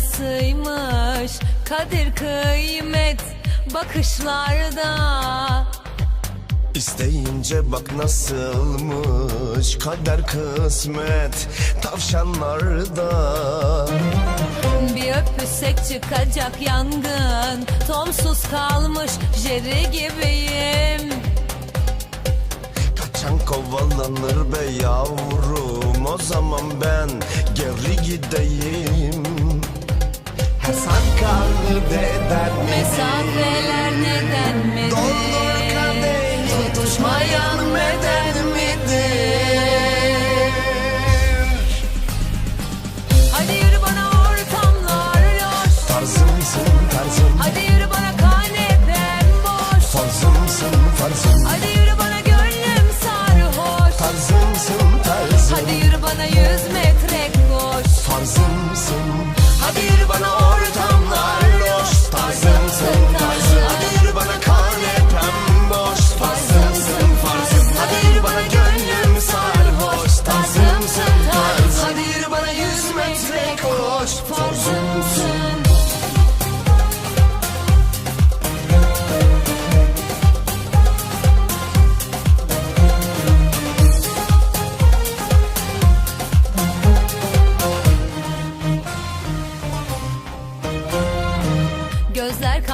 kalbin aynasıymış Kadir kıymet bakışlarda. İsteyince bak nasılmış kader kısmet tavşanlarda. Bir öpüşsek çıkacak yangın Tomsuz kalmış jeri gibiyim. Kaçan kovalanır be yavrum o zaman ben geri gideyim Her sakallı deden Mesafeler neden midir? Doldur kadehi tutuşmayan midir? Hadi yürü bana ortamlar loş Tarzımsın tarzım? Hadi yürü bana kanepem boş. Tarzımsın tarzım? Hadi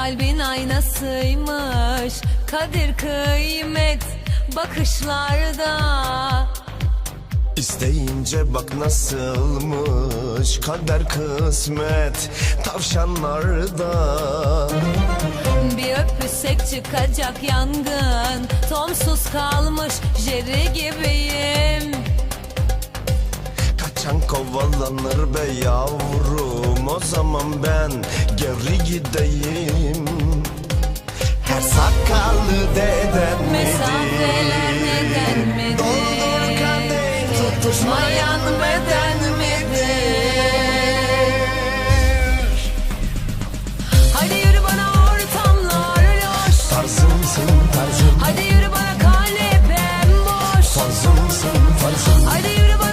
kalbin aynasıymış. Kadir kıymet bakışlarda. İsteyince bak nasılmış kader kısmet tavşanlarda. Bir öpüşsek çıkacak yangın Tomsuz kalmış jeri gibiyim. Kaçan kovalanır be yavrum o zaman ben geri gideyim Her sakallı deden? Mesafeler neden midir? Doldur kadehi tutuşmayan beden midir? Hadi yürü bana ortamlar loş Tarzımsın tarzım Hadi yürü bana kanepem boş Tarzımsın tarzım Hadi yürü bana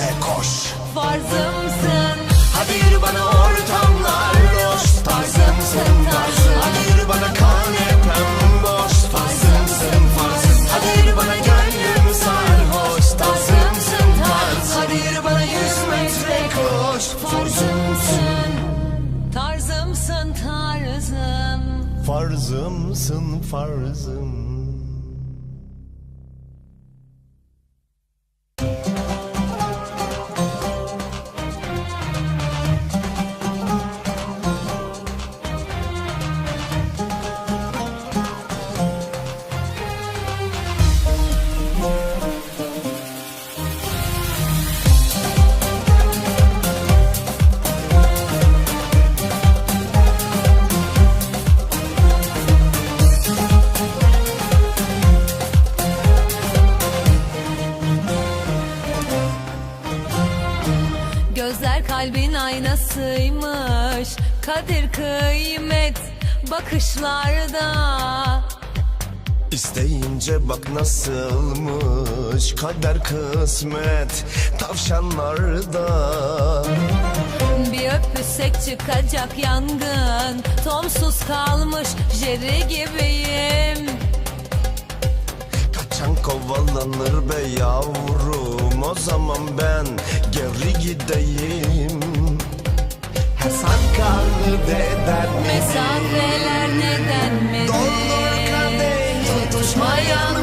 metre koş. Farzımsın. Hadi yürü bana ortamlar loş Tarzımsın tarzım Hadi yürü bana kanepem boş. Farzımsın farzım. Hadi yürü bana gönlüm sarhoş. Tarzımsın tarzım Hadi yürü bana yüz metre koş. Farzımsın Tarzımsın tarzım. Farzımsın farzım aynasıymış Kadir kıymet bakışlarda. İsteyince bak nasılmış kader kısmet tavşanlarda. Bir öpüşsek çıkacak yangın Tomsuz kalmış jeri gibiyim. Kaçan kovalanır be yavrum o zaman ben geri gideyim midir? Mesafeler neden midir? Doldur kadehi tutuşmayan